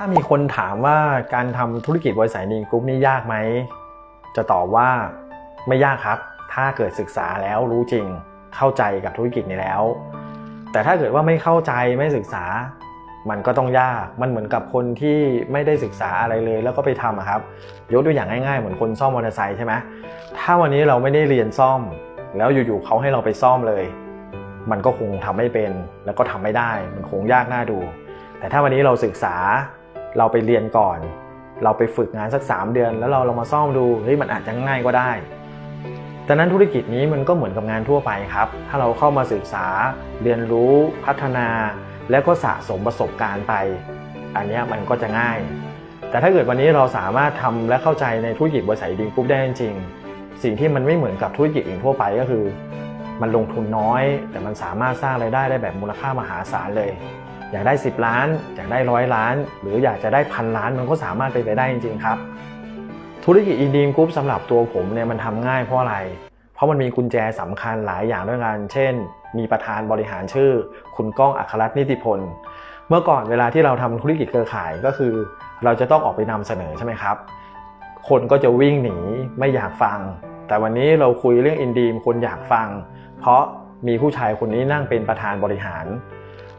ถ้ามีคนถามว่าการทำธุรกิจบริษัทนีกรุ๊ปนี่ยากไหม จะตอบว่าไม่ยากครับ ถ้าเกิดศึกษาแล้วรู้จริงเข้าใจกับธุรกิจนี้แล้ว แต่ถ้าเกิดว่าไม่เข้าใจไม่ศึกษา มันก็ต้องยาก มันเหมือนกับคนที่ไม่ได้ศึกษาอะไรเลย แล้วก็ไปทำครับ ยกตัวอย่างง่ายๆ เหมือนคนซ่อมมอเตอร์ไซค์ใช่ไหมถ้าวันนี้เราไม่ได้เรียนซ่อม แล้วอยู่ๆเขาให้เราไปซ่อมเลย มันก็คงทำไม่เป็น แล้วก็ทำไม่ได้ มันคงยากน่าดู แต่ถ้าวันนี้เราศึกษา เราไปเรียนก่อน เราไปฝึกงานสัก 3 เดือน แล้วเราลองมาซ่อมดูเฮ้ยมันอาจจะง่ายก็ได้ดังนั้นธุรกิจนี้มันก็เหมือนกับงานทั่วไปครับ ถ้าเราเข้ามาศึกษาเรียนรู้พัฒนา แล้วก็สะสมประสบการณ์ไป อันนี้มันก็จะง่าย แต่ถ้าเกิดวันนี้เราสามารถทำและเข้าใจในธุรกิจบริษัทดิงปุ๊บได้จริง สิ่งที่มันไม่เหมือนกับธุรกิจอื่นทั่วไปก็คือ มันลงทุนน้อย แต่มันสามารถสร้างรายได้ได้แบบมูลค่ามหาศาลเลย อยากได้ 10 ล้าน อยากได้ร้อยล้าน หรืออยากจะได้พันล้านมันก็สามารถเป็นไปได้จริง ๆ ครับ ธุรกิจอินดีมกรุ๊ปสำหรับตัวผมเนี่ยมันทำง่ายเพราะอะไร เพราะมันมีกุญแจสำคัญหลายอย่างด้วยกัน เช่น มีประธานบริหารชื่อ คุณก้องอัครรัตน์นิติพล เมื่อก่อนเวลาที่เราทำธุรกิจเครือข่ายก็คือ เราจะต้องออกไปนำเสนอใช่ไหมครับ คนก็จะวิ่งหนีไม่อยากฟัง แต่วันนี้เราคุยเรื่องอินดีมคนอยากฟัง เพราะมีผู้ชายคนนี้นั่งเป็นประธานบริหาร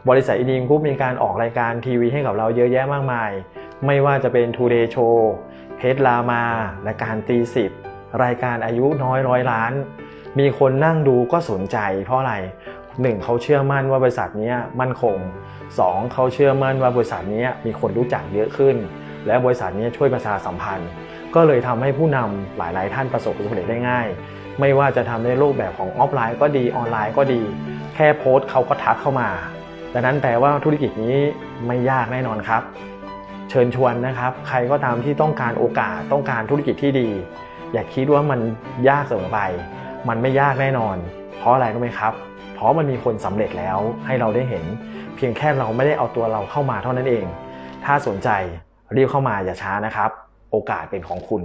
บริษัทอินดีมกรุ๊ปมีการออกรายการทีวีให้กับเราเยอะแยะมากมาย ไม่ว่าจะเป็น Today Show เพจลามาและการตีสิบรายการอายุน้อยร้อยล้าน มีคนนั่งดูก็สนใจเพราะอะไรหนึ่งเขาเชื่อมั่นว่าบริษัทนี้มั่นคงสองเขาเชื่อมั่นว่าบริษัทนี้มีคนรู้จักเยอะขึ้น และบริษัทนี้ช่วยประชาสัมพันธ์ ก็เลยทำให้ผู้นำหลาย ๆ ท่านประสบความสำเร็จได้ง่าย ไม่ว่าจะทำในรูปแบบของออฟไลน์ก็ดีออนไลน์ก็ดี แค่โพสต์เขาก็ทักเข้ามา ดังนั้นแปลว่าธุรกิจนี้ไม่ยากแน่นอนครับ เชิญชวนนะครับ ใครก็ตามที่ต้องการโอกาสต้องการธุรกิจที่ดี อย่าคิดว่ามันยากเสมอไป มันไม่ยากแน่นอน เพราะอะไรรู้ไหมครับ เพราะมันมีคนสำเร็จแล้วให้เราได้เห็น เพียงแค่เราไม่ได้เอาตัวเราเข้ามาเท่านั้นเอง ถ้าสนใจรีบเข้ามาอย่าช้านะครับ โอกาสเป็นของคุณ